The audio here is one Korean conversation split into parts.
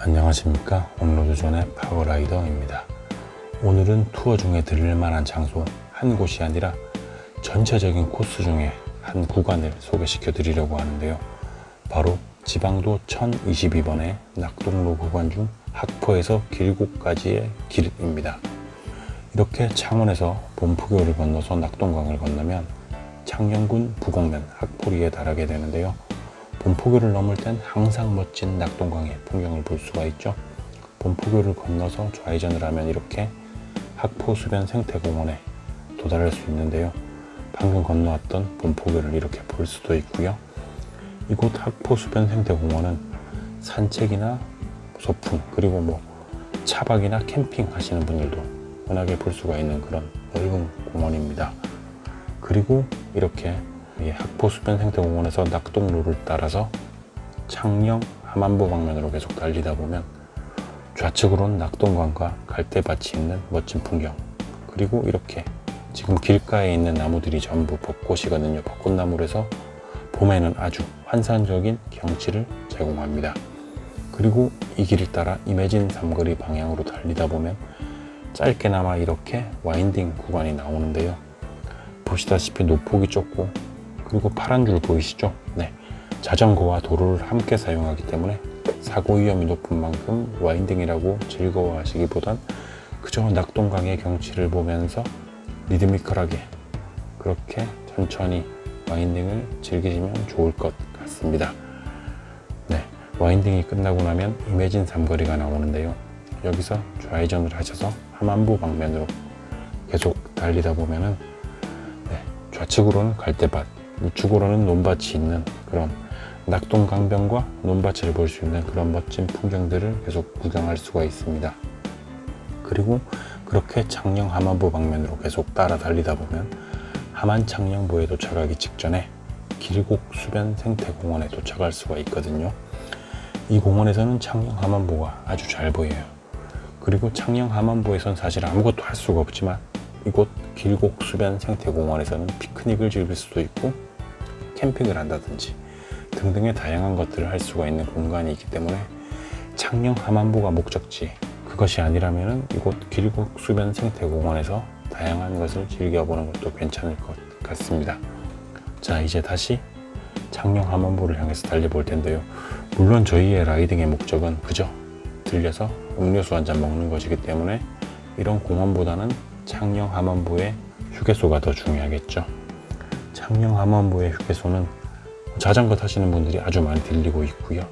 안녕하십니까? 온로드존의 파워라이더입니다. 오늘은 투어 중에 들릴 만한 장소 한 곳이 아니라 전체적인 코스 중에 한 구간을 소개시켜 드리려고 하는데요. 바로 지방도 1022번의 낙동로 구간 중 학포에서 길곡까지의 길입니다. 이렇게 창원에서 본포교를 건너서 낙동강을 건너면 창녕군 부곡면 학포리에 달하게 되는데요 본포교를 넘을 땐 항상 멋진 낙동강의 풍경을 볼 수가 있죠. 본포교를 건너서 좌회전을 하면 이렇게 학포수변 생태공원에 도달할 수 있는데요. 방금 건너왔던 본포교를 이렇게 볼 수도 있고요. 이곳 학포수변 생태공원은 산책이나 소풍 그리고 뭐 차박이나 캠핑 하시는 분들도 흔하게 볼 수가 있는 그런 넓은 공원입니다. 그리고 이렇게 이 학포수변 생태공원에서 낙동로를 따라서 창녕 함안보 방면으로 계속 달리다 보면 좌측으로는 낙동강과 갈대밭이 있는 멋진 풍경 그리고 이렇게 지금 길가에 있는 나무들이 전부 벚꽃이거든요. 벚꽃나무라서 봄에는 아주 환상적인 경치를 제공합니다. 그리고 이 길을 따라 임해진 삼거리 방향으로 달리다 보면 짧게나마 이렇게 와인딩 구간이 나오는데요. 보시다시피 노폭이 좁고 그리고 파란 줄 보이시죠? 네. 자전거와 도로를 함께 사용하기 때문에 사고 위험이 높은 만큼 와인딩이라고 즐거워하시기보단 그저 낙동강의 경치를 보면서 리드미컬하게 그렇게 천천히 와인딩을 즐기시면 좋을 것 같습니다. 네. 와인딩이 끝나고 나면 임해진 삼거리가 나오는데요. 여기서 좌회전을 하셔서 함안부 방면으로 계속 달리다 보면은 네, 좌측으로는 갈대밭, 우측으로는 논밭이 있는 그런 낙동강변과 논밭을 볼 수 있는 그런 멋진 풍경들을 계속 구경할 수가 있습니다. 그리고 그렇게 창녕 함안보 방면으로 계속 따라 달리다 보면 함안 창녕보에 도착하기 직전에 길곡 수변 생태공원에 도착할 수가 있거든요. 이 공원에서는 창녕 함안보가 아주 잘 보여요. 그리고 창녕 함안보에선 사실 아무것도 할 수가 없지만 이곳 길곡 수변 생태공원에서는 피크닉을 즐길 수도 있고 캠핑을 한다든지 등등의 다양한 것들을 할 수가 있는 공간이 있기 때문에 창녕 함안보가 목적지 그것이 아니라면 이곳 길곡 수변 생태공원에서 다양한 것을 즐겨보는 것도 괜찮을 것 같습니다. 자 이제 다시 창녕 함안보를 향해서 달려볼 텐데요. 물론 저희의 라이딩의 목적은 그저 들려서 음료수 한 잔 먹는 것이기 때문에 이런 공원보다는 창녕 함안보의 휴게소가 더 중요하겠죠. 창녕 함안보의 휴게소는 자전거 타시는 분들이 아주 많이 들리고 있고요.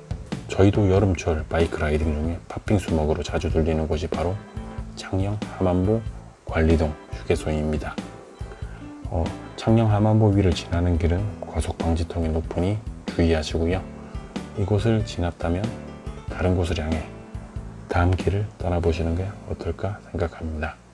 저희도 여름철 바이크 라이딩 중에 팥빙수 먹으러 자주 들리는 곳이 바로 창녕 함안보 관리동 휴게소입니다. 어, 창녕 함안보 위를 지나는 길은 과속 방지턱이 높으니 주의하시고요. 이곳을 지났다면 다른 곳을 향해 다음 길을 떠나보시는 게 어떨까 생각합니다.